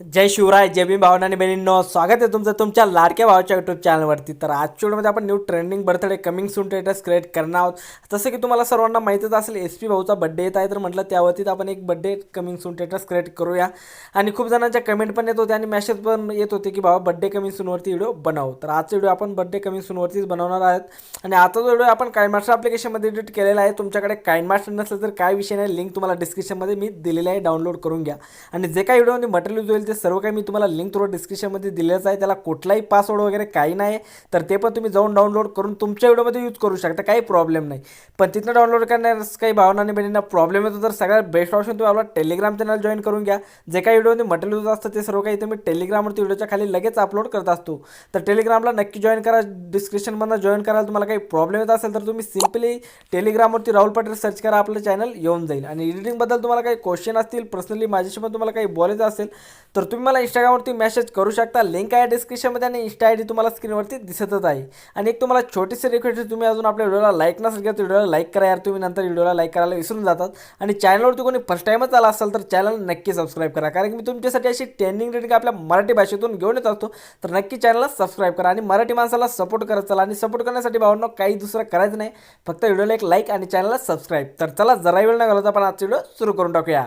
जय शिवराय जय भीम भावना आणि बहिणींनो स्वागत आहे तुमचं तुमच्या लाडक्या भावाच्या यूट्यूब चॅनलवरती तर आज व्हिडिओमध्ये आपण new trending birthday coming soon status create करणार आहोत. जसं की तुम्हाला सर्वांना माहितीच असेल एस पी भाऊचा बड्डे येत आहे तर म्हटलं त्यावरतीच आपण एक birthday coming soon status create करूया. आणि खूप जणांच्या कमेंट पण येत होते आणि मेसेज पण येत होते की बाबा बड्डे कमिंग सूनवरती व्हिडिओ बनव. तर आजचा व्हिडिओ आपण बड्डे कमिंग सूनवरतीच बनवणार आहोत. आणि आता जो व्हिडिओ आपण काइन मास्टर ॲप्लिकेशनमध्ये एडिट केलेला आहे तुमच्याकडे काइन मास्टर नसेल तर काय विषय नाही लिंक तुम्हाला डिस्क्रिप्शनमध्ये मी दिलेली आहे डाउनलोड करून घ्या. आणि जे काही व्हिडिओमध्ये मटेरियल असेल ते सर्व काही मी तुम्हाला लिंक थोडं डिस्क्रिप्शनमध्ये दिलेलंच आहे. त्याला कुठलाही पासवर्ड वगैरे काही नाही. तर ते पण तुम्ही जाऊन डाउनलोड करून तुमच्या व्हिडिओमध्ये यूज करू शकता. काही प्रॉब्लेम नाही. पण तिथनं डाउनलोड करण्यास काही भावना आणि बहिणींना प्रॉब्लेम येतो तर सगळ्यात बेस्ट ऑप्शन तुम्ही आपला टेलिग्राम चॅनल जॉईन करून घ्या. जे काही व्हिडिओमध्ये मटेरियल होत असतं ते सर्व काही तुम्ही टेलिग्रामवरती व्हिडिओच्या खाली लगेच अपलोड करत असतो. तर टेलिग्रामला नक्की जॉईन करा. डिस्क्रिप्शनमधनं जॉईन करायला तुम्हाला काही प्रॉब्लेम येत असेल तर तुम्ही सिम्पली टेलिग्रामवरती राहुल पटेल सर्च करा. आपलं चॅनल येऊन जाईल. आणि एडिटिंगबद्दल तुम्हाला काही क्वेश्चन असतील पर्सनली माझ्याशी पण तुम्हाला काही बोलायचं असेल तर तुम्ही मला इंस्टाग्रामवरती मेसेज करू शकता. लिंक आहे डिस्क्रिप्शनमध्ये आणि इंस्टा आय डी तुम्हाला स्क्रीनवरती दिसतच आहे. आणि एक तुम्हाला छोटीशी रिक्वेस्ट आहे तुम्ही अजून आपल्या व्हिडिओला लाईक नसेल किंवा तर व्हिडिओला लाईक करा यार. तुम्ही नंतर व्हिडिओला लाईक करायला विसरून जातात. आणि चॅनलवरती कोणी फर्स्ट टाईमच आला असेल तर चॅनल नक्की सबस्क्राईब करा. कारण की मी तुमच्यासाठी अशी ट्रेंडिंग रेटिंग आपल्या मराठी भाषेतून घेऊन येत असतो. तर नक्की चॅनलला सबस्क्राईब करा. आणि मराठी माणसाला सपोर्ट करत चला. आणि सपोर्ट करण्यासाठी भावना काही दुसरं करायचं नाही. फक्त व्हिडिओला एक लाईक आणि चॅनलला सबस्क्राईब तर चला जरा वेळ न घालवता आपण आजचा व्हिडिओ सुरू करून टाकूया.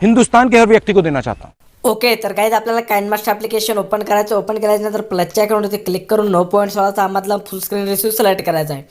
हिंदुस्तान के हर व्यक्ति को देना चाहता हूँ। ओके तर काहीच आपल्याला काइन मास्टर ॲप्लिकेशन ओपन करायचं ओपन करायचं नंतर प्लसच्या अकाउंटवरती क्लिक करून नो पॉईंट सोळाचा आमधला फुल स्क्रीन रिस्यू सिलेक्ट करायचा आहे.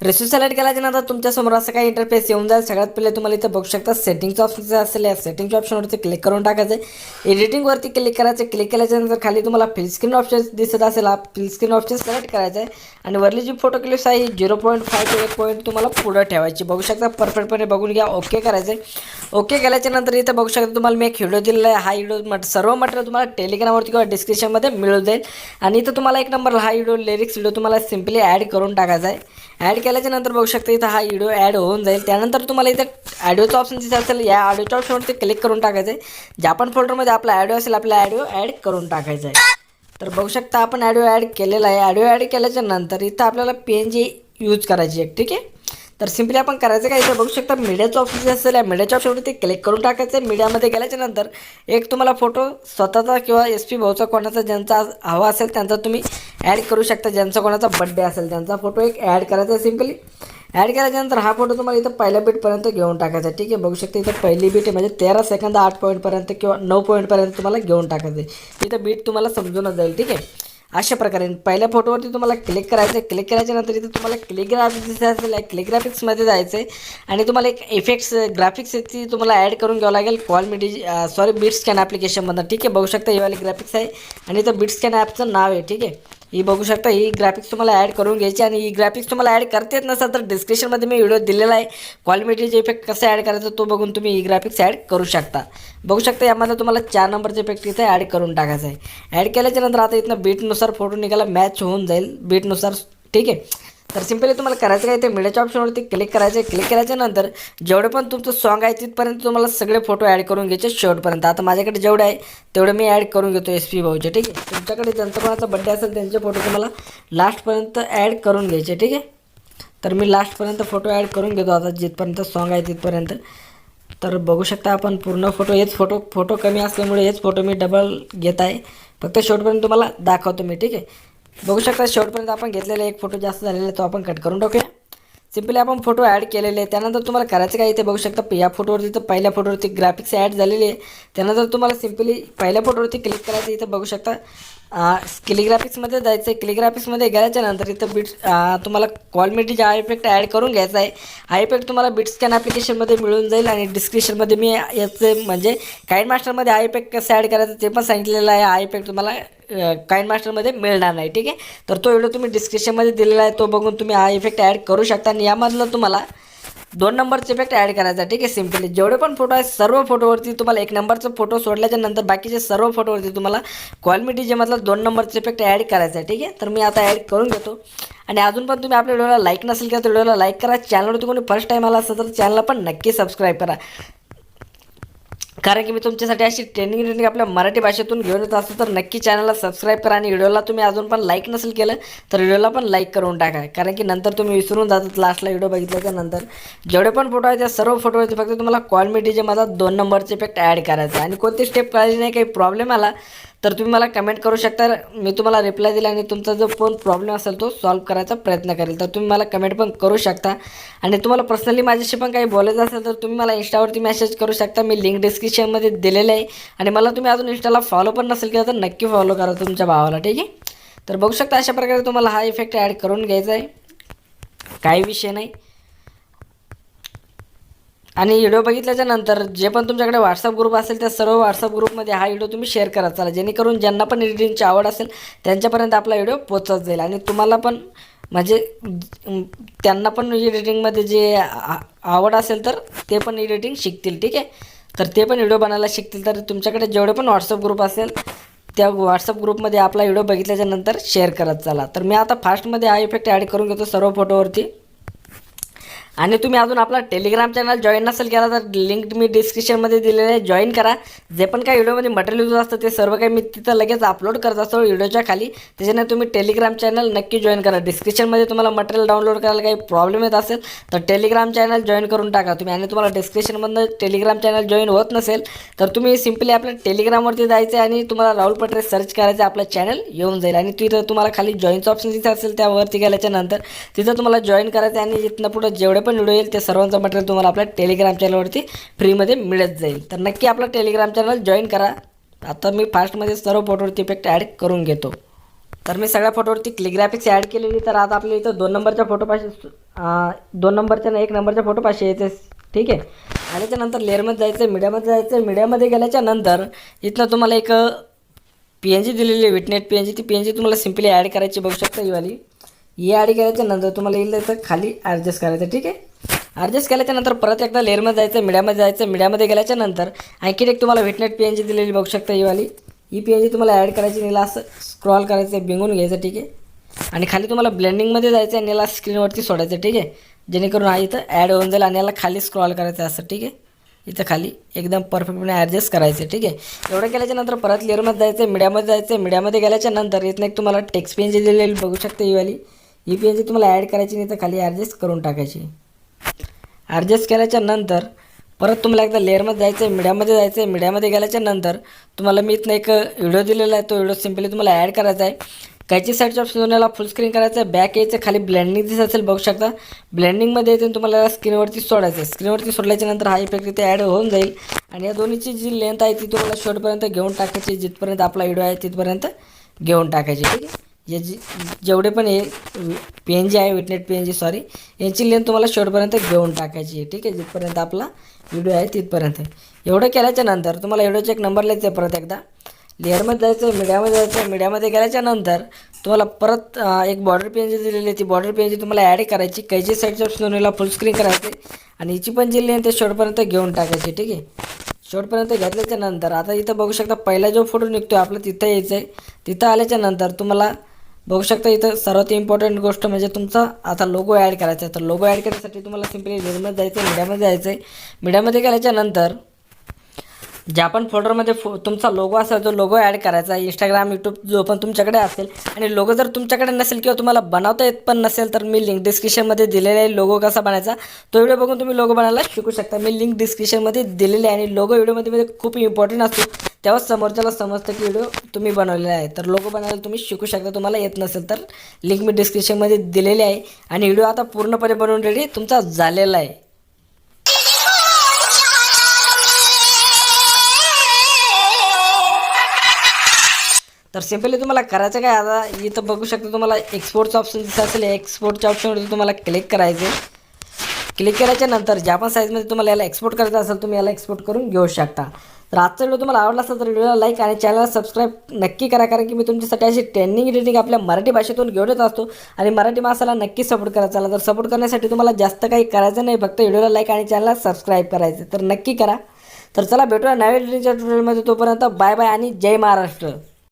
रिस्यू सिलेक्ट केल्याच्यानंतर तुमच्यासमोर असं काही इंटरफेस येऊन जाईल. सगळ्यात पहिले तुम्हाला इथं बघू शकता सेटिंगचं ऑप्शन असेल या सेटिंगच्या ऑप्शनवरती क्लिक करून टाकायचं आहे एडिटिंगवरती क्लिक करायचं. क्लिक केल्याच्यानंतर खाली तुम्हाला फिल स्क्रीन ऑप्शन दिसत असेल. हा फिल स्क्रीन ऑप्शन सिलेक्ट करायचं आहे आणि वरली जी फोटो क्लिप्स आहे झिरो पॉईंट फाय टू एक पॉईंट तुम्हाला पुढं ठेवायची. बघू शकता परफेक्टपणे बघून घ्या. ओके करायचं आहे ओके केल्याच्यानंतर इथं बघू शकता तुम्हाला मी एक व्हिडिओ दिलेला आहे. हा व्हिडिओ मट सर्व मटेरियल तुम्हाला टेलिग्रामवरती किंवा डिस्क्रिप्शनमध्ये मिळून जाईल. आणि इथं तुम्हाला एक नंबर हा व्हिडिओ लिरिक्स व्हिडिओ तुम्हाला सिम्पली ॲड करून टाकायचा आहे. ॲड केल्याच्यानंतर बघू शकता इथं हा व्हिडिओ ॲड होऊन जाईल. त्यानंतर तुम्हाला इथं ऑडिओचं ऑप्शन जिथे असेल या ऑडिओच्या ऑप्शनवरती क्लिक करून टाकायचं आहे ज्या पण फोल्डरमध्ये आपला ऑडिओ असेल आपला ऑडिओ ॲड करून टाकायचा आहे तर बघू शकता आपण ऑडिओ ॲड केलेला आहे. ऑडिओ ॲड केल्याच्यानंतर इथं आपल्याला पी एन जी यूज करायची आहे ठीक आहे? तर सिम्पली आपण करायचं काय? इथं बघू शकता मीडियाचं ऑप्शन जे असेल. या मीडियाच्या ऑप्शनवरती क्लिक करून टाकायचं आहे मीडियामध्ये गेल्याच्यानंतर एक तुम्हाला फोटो स्वतःचा किंवा एस पी भाऊचा कोणाचा ज्यांचा हवा असेल त्यांचा तुम्ही ॲड करू शकता. ज्यांचा कोणाचा बड्डे असेल त्यांचा फोटो एक ॲड करायचा आहे सिम्पली ॲड केल्याच्यानंतर हा फोटो तुम्हाला इथं पहिल्या बीटपर्यंत घेऊन टाकायचा आहे. ठीक आहे? बघू शकता इथं पहिली बीट आहे. म्हणजे तेरा सेकंद आठ पॉईंटपर्यंत किंवा नऊ पॉईंटपर्यंत तुम्हाला घेऊन टाकायचं आहे. इथं बीट तुम्हाला समजूनच जाईल. ठीक आहे? अशा प्रकारे. पहिल्या फोटोवरती तुम्हाला क्लिक करायचं आहे. क्लिक करायच्यानंतर इथे तुम्हाला क्लिक ग्राफिक्स दिसत असेल क्लिक ग्राफिक्समध्ये जायचं आहे आणि तुम्हाला एक इफेक्ट्स ग्राफिक्स ती तुम्हाला ॲड करून घ्यावं लागेल. Call midi sorry beat scan ॲप्लिकेशनमधनं ठीक आहे? बघू शकता हे वाली ग्राफिक्स आहे. आणि इथं बीट स्कॅन ॲपचं नाव आहे. ठीक आहे? ही बघू शकता ही ग्राफिक्स तुम्हाला ॲड करून घ्यायची आणि ही ग्राफिक्स तुम्हाला ॲड करता येत नसेल तर डिस्क्रिप्शनमध्ये मी व्हिडिओ दिलेला आहे. क्वालिटीचे इफेक्ट कसं ॲड करायचं तो बघून तुम्ही ही ग्राफिक्स ॲड करू शकता. बघू शकता यामध्ये तुम्हाला चार नंबरचे इफेक्ट इथे ॲड करून टाकायचं आहे. ॲड केल्याच्यानंतर आता इथनं बीटनुसार फोटो निघाला मॅच होऊन जाईल. बीटनुसार ठीक आहे? तर सिम्पली तुम्हाला करायचं काय ते मीडियाच्या ऑप्शनवरती क्लिक करायचं. आहे क्लिक केल्याच्यानंतर जेवढे पण तुमचं सॉन्ग आहे तिथपर्यंत तुम्हाला सगळे फोटो ॲड करून घ्यायचे शेवटपर्यंत. आता माझ्याकडे जेवढे आहे तेवढे मी ॲड करून घेतो एस पी भाऊचे ठीक आहे? तुमच्याकडे ज्यांचा कोणाचा बड्डे असेल त्यांचे फोटो तुम्हाला लास्टपर्यंत ॲड करून घ्यायचे ठीक आहे? तर मी लास्टपर्यंत फोटो ॲड करून घेतो आता जिथपर्यंत सॉन्ग आहे तिथपर्यंत. तर बघू शकता आपण पूर्ण फोटो हेच फोटो फोटो कमी असल्यामुळे हेच फोटो मी डबल घेत आहे. फक्त शेवटपर्यंत तुम्हाला दाखवतो मी ठीक आहे? बघू शकता शेवटपर्यंत आपण घेतलेला एक फोटो जास्त झालेला आहे तो आपण कट करून टाकूया. सिम्पली आपण फोटो ॲड केलेले आहे. त्यानंतर तुम्हाला करायचं काय इथे बघू शकता या फोटोवरती तर पहिल्या फोटोवरती ग्राफिक्स ॲड झालेली आहे. त्यानंतर तुम्हाला सिम्पली पहिल्या फोटोवरती क्लिक करायचं इथं बघू शकता. क्लिग्राफिक्समध्ये जायचं आहे. क्लिग्राफिक्समध्ये गेल्याच्यानंतर इथं बीट्स तुम्हाला क्वालिटीचा हा इफेक्ट ॲड करून घ्यायचा आहे. हा इफेक्ट तुम्हाला बीट ॲप्लिकेशनमध्ये मिळून जाईल आणि डिस्क्रिप्शनमध्ये मी याचं म्हणजे काइन मास्टरमध्ये हा इफेक्ट कसं ॲड करायचं ते पण सांगितलेलं आहे. हा इफेक्ट तुम्हाला काइन मास्टरमध्ये मिळणार नाही ठीक आहे? तर तो व्हिडिओ तुम्ही डिस्क्रिप्शनमध्ये दिलेला आहे तो बघून तुम्ही हा इफेक्ट ॲड करू शकता. आणि यामधलं तुम्हाला दोन नंबरचे इफेक्ट ॲड करायचा ठीक आहे? सिम्पली जेवढे पण फोटो आहेत सर्व फोटोवरती तुम्हाला एक नंबरचा फोटो सोडल्याच्या नंतर बाकीचे सर्व फोटोवरती तुम्हाला क्वालिटी जे मधला दोन नंबरचे इफेक्ट ॲड करायचा आहे ठीक आहे? तर मी आता ॲड करून घेतो. आणि अजून पण तुम्ही आपल्या व्हिडिओला लाईक नसेल केलं तर व्हिडिओला लाईक करा. चॅनलवरती कोणी फर्स्ट टाईम आला असेल तर चॅनलला पण नक्की सबस्क्राईब करा. कारण की मी तुमच्यासाठी अशी ट्रेनिंग ट्रेनिंग आपल्या मराठी भाषेतून घेऊन येत असतो. तर नक्की चॅनलला सबस्क्राईब करा आणि व्हिडिओला तुम्ही अजून पण लाईक नसेल केलं तर व्हिडिओला पण लाईक करून टाका. कारण की नंतर तुम्ही विसरून जातात लास्टला व्हिडिओ बघितल्याच्या नंतर. जेवढे पण फोटो आहेत त्या सर्व फोटोवरती फक्त तुम्हाला कॉलमिटी जे माझा दोन नंबरचे इफेक्ट ॲड करायचा. आहे आणि कोणती स्टेप करायची नाही काही प्रॉब्लेम आला तर तुम्ही मला कमेंट करू शकता. मी तुम्हाला रिप्लाय दिला आणि तुमचा जो फोन प्रॉब्लेम असेल तो सॉल्व करायचा प्रयत्न करेल. तर तुम्ही मला कमेंट पण करू शकता. आणि तुम्हाला पर्सनली माझ्याशी पण काही बोलायचं असेल तर तुम्ही मला इंस्टावरती मेसेज करू शकता. मी लिंक डिस्क्रिप्शनमध्ये दिलेलं आहे. आणि मला तुम्ही अजून इंस्टाला फॉलो पण नसेल केलं तर नक्की फॉलो करा तुमच्या भावाला ठीक आहे? तर बघू शकता अशा प्रकारे तुम्हाला हा इफेक्ट ॲड करून घ्यायचा आहे. काही विषय नाही. आणि व्हिडिओ बघितल्याच्या नंतर जे पण तुमच्याकडे व्हॉट्सअप ग्रुप असेल त्या सर्व व्हॉट्सअप ग्रुपमध्ये हा व्हिडिओ तुम्ही शेअर करत चाला जेणेकरून ज्यांना पण एडिटिंगची आवड असेल त्यांच्यापर्यंत आपला व्हिडिओ पोचत जाईल. आणि तुम्हाला पण म्हणजे त्यांना पण एडिटिंगमध्ये जे आ- आवड असेल तर ते पण एडिटिंग शिकतील ठीक आहे? तर ते पण व्हिडिओ बनायला शिकतील. तर तुमच्याकडे जेवढे पण व्हॉट्सअप ग्रुप असेल त्या व्हॉट्सअप ग्रुपमध्ये आपला व्हिडिओ बघितल्याच्या नंतर शेअर करत चला तर मी आता फास्टमध्ये हा इफेक्ट ॲड करून घेतो सर्व फोटोवरती आणि तुम्ही अजून आपला टेलिग्राम चॅनल जॉईन नसेल केला तर लिंक मी डिस्क्रिप्शनमध्ये दिलेलं आहे. जॉईन करा. जे पण काही व्हिडिओमध्ये मटेरियल यूज असतं ते सर्व काही मी तिथं लगेच अपलोड करत असतो व्हिडिओच्या खाली. त्याच्याने तुम्ही टेलिग्राम चॅनल नक्की जॉईन करा. डिस्क्रिप्शनमध्ये तुम्हाला मटेरियल डाउनलोड करायला काही प्रॉब्लेम येत असेल तर टेलिग्राम चॅनल जॉईन करून टाका तुम्ही. आणि तुम्हाला डिस्क्रिप्शनमधनं टेलिग्राम चॅनल जॉईन होत नसेल तर तुम्ही सिम्पली आपल्या टेलिग्रामवरती जायचं आणि तुम्हाला राहुल पटरे सर्च करायचं आपलं चॅनल येऊन जाईल. आणि तिथं तुम्हाला खाली जॉईनचं ऑप्शन जिथं असेल त्यावरती गेल्याच्यानंतर तिथं तुम्हाला जॉईन करायचं आहे आणि इथनं पुढं जेवढे पण व्हिडिओ येईल. ते सर्वांचं मटेरियल तुम्हाला आपल्या टेलिग्राम चॅनलवरती फ्रीमध्ये मिळत जाईल. तर नक्की आपलं टेलिग्राम चॅनल जॉईन करा. आता मी फास्टमध्ये सर्व फोटोवरती इफेक्ट ॲड करून घेतो. तर मी सगळ्या फोटोवरती क्लिग्राफिक्स ॲड केलेली. तर आता आपल्या इथं दोन नंबरच्या फोटोपाशी दोन नंबरच्या ना एक नंबरच्या फोटोपाशी येते. ठीक आहे? आणि त्यानंतर लेअरमध्ये जायचं आहे मीडियामध्ये जायचं आहे मीडियामध्ये गेल्याच्यानंतर इथनं तुम्हाला एक पी एन जी दिलेली आहे. विटनेट पी एन जी ती पी एन जी तुम्हाला सिम्पली ॲड करायची बघू शकता ही वाली. ही आडी केल्याच्यानंतर तुम्हाला येईल तर खाली ॲडजस्ट करायचं ठीक आहे? ॲडजस्ट केल्याच्यानंतर परत एकदा लेअरमध्ये जायचं मिड्यामध्ये जायचं मीडियामध्ये गेल्याच्यानंतर आणखीन एक तुम्हाला व्हिटनेट पी एन जी दिलेली बघू शकता ही वाली. ही पी एन जी तुम्हाला ॲड करायची नीला असं स्क्रॉल करायचं बिंगून घ्यायचं ठीक आहे? आणि खाली तुम्हाला ब्लेंडिंगमध्ये जायचं आणि याला स्क्रीनवरती सोडायचं ठीक आहे? जेणेकरून हा इथं ॲड होऊन जाईल आणि याला खाली स्क्रॉल करायचं असं ठीक आहे? इथं खाली एकदम परफेक्टपणे ॲडजस्ट करायचं ठीक आहे? एवढं केल्याच्यानंतर परत लेअरमध्ये जायचं मीडियामध्ये जायचं मीडियामध्ये गेल्याच्यानंतर इथनं एक तुम्हाला टेक्स्ट पेन जी दिलेली बघू शकता ही वाली. यू पी एन जी तुम्हाला ॲड करायची नाही तर खाली ॲडजस्ट करून टाकायची. ॲडजस्ट केल्याच्यानंतर परत तुम्हाला एकदा लेअरमध्ये जायचं आहे मीडियामध्ये जायचं आहे मीडियामध्ये गेल्याच्यानंतर तुम्हाला मी इथनं एक व्हिडिओ दिलेला आहे तो व्हिडिओ सिम्पली तुम्हाला ॲड करायचा आहे. कायची साईडच्या ऑप्शन याला फुल स्क्रीन करायचं आहे. बॅक यायचं खाली ब्लेंडिंग दिसत असेल बघू शकता. ब्लेंडिंगमध्ये येते तुम्हाला स्क्रीनवरती सोडायचं आहे. स्क्रीनवरती सोडल्याच्या नंतर हा इफेक्ट इथे ॲड होऊन जाईल. आणि या दोन्हीची जी लेंथ आहे ती तुम्हाला शेवटपर्यंत घेऊन टाकायची जिथपर्यंत आपला व्हिडिओ आहे तिथपर्यंत घेऊन टाकायची. ठीक आहे? याची जेवढे पण हे पी एन जी आहे विटनेट पी एन जी सॉरी यांची लेंथ तुम्हाला शेवटपर्यंत घेऊन टाकायची आहे ठीक आहे? जिथपर्यंत आपला व्हिडिओ आहे तिथपर्यंत. एवढं केल्याच्यानंतर तुम्हाला व्हिडिओचा एक नंबर लिहायचा आहे परत एकदा. लेअरमध्ये जायचं मीडियामध्ये जायचं मीडियामध्ये गेल्याच्यानंतर तुम्हाला परत एक बॉर्डर पेन जी दिलेली आहे ती बॉर्डर पेन जी तुम्हाला ॲड करायची. कैची साईडच्या ऑप्शनला फुल स्क्रीन करायचे. आणि हिची पण जी लेंथ ते शेवटपर्यंत घेऊन टाकायची ठीक आहे? शेवटपर्यंत घेतल्याच्या नंतर आता इथं बघू शकता पहिला जो फोटो निघतो आहे आपला तिथं यायचं आहे तिथं आल्याच्यानंतर तुम्हाला बघू शकता इथं सर्वात इम्पॉर्टंट गोष्ट म्हणजे तुमचा आता लोगो ॲड करायचा आहे तर लोगो ॲड करण्यासाठी तुम्हाला सिम्पली लेअरमध्ये जायचं आहे मीडियामध्ये जायचं आहे मीडियामध्ये गेल्याच्यानंतर ज्या पण फोल्डरमध्ये फो तुमचा लोगो असेल तो लोगो ॲड करायचा आहे इंस्टाग्राम यूट्यूब जो पण तुमच्याकडे असेल आणि लोगो जर तुमच्याकडे नसेल किंवा तुम्हाला बनवता येत पण नसेल तर मी लिंक डिस्क्रिप्शनमध्ये दिलेला आहे लोगो कसा बनायचा तो व्हिडिओ बघून तुम्ही लोगो बनायला शिकू शकता. मी लिंक डिस्क्रिप्शनमध्ये दिलेली आहे आणि लोगो व्हिडिओमध्ये मध्ये खूप इम्पॉर्टंट असतो. तेव्हाच समोरच्याला समजतं की व्हिडिओ तुम्ही बनवलेला आहे. तर लोगो बनायला तुम्ही शिकू शकता. तुम्हाला येत नसेल तर लिंक मी डिस्क्रिप्शनमध्ये दिलेली आहे आणि व्हिडिओ आता पूर्णपणे बनवून रेडी तुमचा झालेला आहे. तर सिम्पली तुम्हाला करायचं काय? आता इथं बघू शकता तुम्हाला एक्सपोर्टचं ऑप्शन दिसत असेल. एक्सपोर्टच्या ऑप्शनवरती तुम्हाला क्लिक करायचे क्लिक करायच्या नंतर ज्या पण साईजमध्ये तुम्हाला याला एक्सपोर्ट करायचं असेल तुम्ही याला एक्सपोर्ट करून घेऊ शकता. तर आजचा व्हिडिओ तुम्हाला आवडला असेल तर व्हिडिओला लाईक आणि चॅनलला सबस्क्राईब नक्की करा. कारण की मी तुमच्यासाठी अशी ट्रेनिंग रिटिंग आपल्या मराठी भाषेतून घेऊन येत असतो. आणि मराठी माणसाला नक्की सपोर्ट करायचा आला तर सपोर्ट करण्यासाठी तुम्हाला जास्त काही करायचं नाही. फक्त व्हिडिओला लाईक आणि चॅनलला सबस्क्राईब करायचं तर नक्की करा. तर चला भेटूया नव्या ट्रेनिंगच्या ट्युटोरियलमध्ये तोपर्यंत बाय बाय आणि जय महाराष्ट्र.